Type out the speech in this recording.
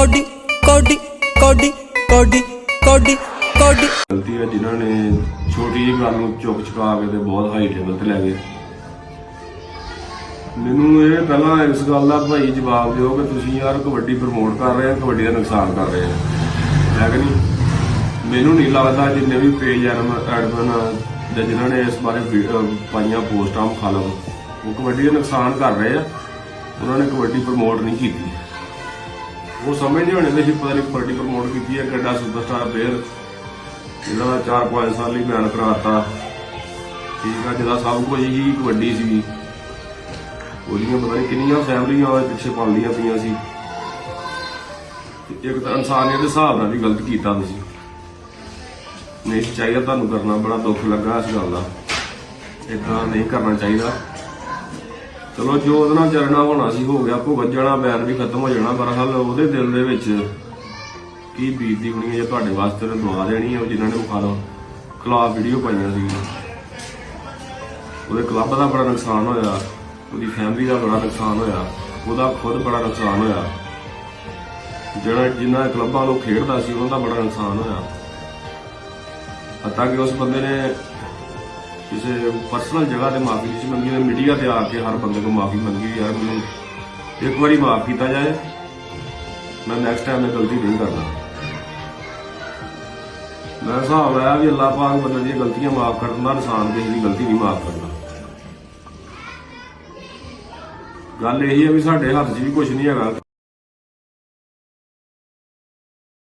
Cody ਕੋਡੀ ਕੋਡੀ ਕੋਡੀ ਕੋਡੀ ਕੋਡੀ। ਗਲਤੀ ਹੈ ਜਿਨ੍ਹਾਂ ਨੇ ਛੋਟੀ ਜਿਹੀ ਗੱਲ ਨੂੰ ਚੁੱਕ ਚੁਕਾ ਕੇ ਤੇ ਬਹੁਤ ਹਾਈ ਲੈਵਲ ਤੇ ਲੈ ਗਏ। ਮੈਨੂੰ ਇਹ ਪਹਿਲਾਂ ਇਸ ਗੱਲ ਦਾ ਭਾਈ ਜਵਾਬ ਦਿਓ ਕਿ ਤੁਸੀਂ ਯਾਰ ਕਬੱਡੀ ਪ੍ਰਮੋਟ ਕਰ ਰਹੇ ਆ ਕਬੱਡੀ ਦਾ ਨੁਕਸਾਨ ਕਰ ਰਹੇ ਆ ਹੈ ਕਿ ਨਹੀਂ? ਮੈਨੂੰ ਨਹੀਂ ਲੱਗਦਾ ਜਿੰਨੇ ਵੀ ਪੇਜ ਐਡਮਨ ਜਾਂ ਜਿਨ੍ਹਾਂ ਨੇ ਇਸ ਬਾਰੇ ਪਾਈਆਂ ਪੋਸਟਾਂ ਖਾਲਮ ਉਹ ਕਬੱਡੀ ਦਾ ਨੁਕਸਾਨ ਕਰ ਰਹੇ ਆ। ਉਹਨਾਂ ਨੇ ਕਬੱਡੀ ਪ੍ਰਮੋਟ ਨਹੀਂ ਕੀਤੀ। ਉਹ ਸਮਝਦੇ ਹੋਣੇ ਵੀ ਅਸੀਂ ਪਤਾ ਨਹੀਂ ਕਬੱਡੀ ਪ੍ਰਮੋਟ ਕੀਤੀ ਹੈ, ਕਿੱਡਾ ਸੁਪਰਸਟਾਰ ਪਲੇਅਰ ਜਿਹੜਾ 4-5 ਸਾਲ ਲਈ ਬਿਆਨ ਕਰਾਤਾ। ਠੀਕ ਆ, ਜਿਹਦਾ ਸਭ ਕੁਝ ਹੀ ਕਬੱਡੀ ਸੀ ਉਹਦੀਆਂ ਪਤਾ ਨਹੀਂ ਕਿੰਨੀਆਂ ਫੈਮਲੀਆਂ ਉਹਦੇ ਪਿੱਛੇ ਪਲਦੀਆਂ ਪਈਆਂ ਸੀ। ਇੱਕ ਤਾਂ ਇਨਸਾਨੀਅਤ ਦੇ ਹਿਸਾਬ ਨਾਲ ਵੀ ਗਲਤ ਕੀਤਾ ਤੁਸੀਂ। ਨਹੀਂ ਚਾਹੀਦਾ ਤੁਹਾਨੂੰ ਕਰਨਾ ਬੜਾ ਦੁੱਖ ਲੱਗਾ ਇਸ ਗੱਲ ਦਾ। ਇਦਾਂ ਨਹੀਂ ਕਰਨਾ ਚਾਹੀਦਾ। ਚਲੋ ਜੋ ਉਹਦੇ ਨਾਲ ਚਰਨਾ ਹੋਣਾ ਸੀ, ਹੋ ਗਿਆ, ਭੁਗਤ ਜਾਣਾ ਬੈਰ ਵੀ ਖਤਮ ਹੋ ਜਾਣਾ, ਪਰ ਹਾਲ ਉਹਦੇ ਦਿਲ ਦੇ ਵਿੱਚ ਕੀ ਬੀਤਦੀ ਹੋਣੀ ਹੈ ਜੇ ਤੁਹਾਡੇ ਵਾਸਤੇ ਉਹਨੇ ਦੁਆ ਦੇਣੀ ਹੈ, ਉਹ ਜਿਨ੍ਹਾਂ ਨੇ ਮੁਖਾਲਫ ਖਿਲਾਫ ਵੀਡੀਓ ਪਾਈਆਂ ਸੀ ਉਹਦੇ ਕਲੱਬ ਦਾ ਬੜਾ ਨੁਕਸਾਨ ਹੋਇਆ, ਉਹਦੀ ਫੈਮਿਲੀ ਦਾ ਬੜਾ ਨੁਕਸਾਨ ਹੋਇਆ, ਉਹਦਾ ਖੁਦ ਬੜਾ ਨੁਕਸਾਨ ਹੋਇਆ। ਜਿਹੜਾ ਜਿਨ੍ਹਾਂ ਕਲੱਬਾਂ ਨੂੰ ਖੇਡਦਾ ਸੀ ਉਹਨਾਂ ਦਾ ਬੜਾ ਨੁਕਸਾਨ ਹੋਇਆ। ਹੱਤਾ ਕਿ ਉਸ ਬੰਦੇ ਨੇ ਕਿਸੇ ਪਰਸਨਲ ਜਗ੍ਹਾ ਤੇ ਮਾਫੀ ਨਹੀਂ ਮੰਗੀ ਨੇ ਮੀਡੀਆ ਤੇ ਆ ਕੇ ਹਰ ਬੰਦੇ ਤੋਂ ਮਾਫੀ ਮੰਗੀ ਯਾਰ ਮੈਨੂੰ ਇੱਕ ਵਾਰੀ ਮਾਫ ਕੀਤਾ ਜਾਏ, ਮੈਂ ਨੈਕਸਟ ਟਾਈਮ ਇਹ ਗਲਤੀ ਨਹੀਂ ਕਰਦਾ। ਮੈਂ ਹਿਸਾਬ ਲਾਇਆ ਵੀ ਅੱਲਾਹ ਪਾਕ ਬੰਦੇ ਦੀਆਂ ਗਲਤੀਆਂ ਮਾਫ ਕਰ ਦਿੰਦਾ, ਇਨਸਾਨ ਕਿਸੇ ਦੀ ਗਲਤੀ ਨਹੀਂ ਮਾਫ ਕਰਦਾ। ਗੱਲ ਇਹ ਹੈ ਵੀ ਸਾਡੇ ਹੱਥ 'ਚ ਵੀ ਕੁਝ ਨਹੀਂ ਹੈਗਾ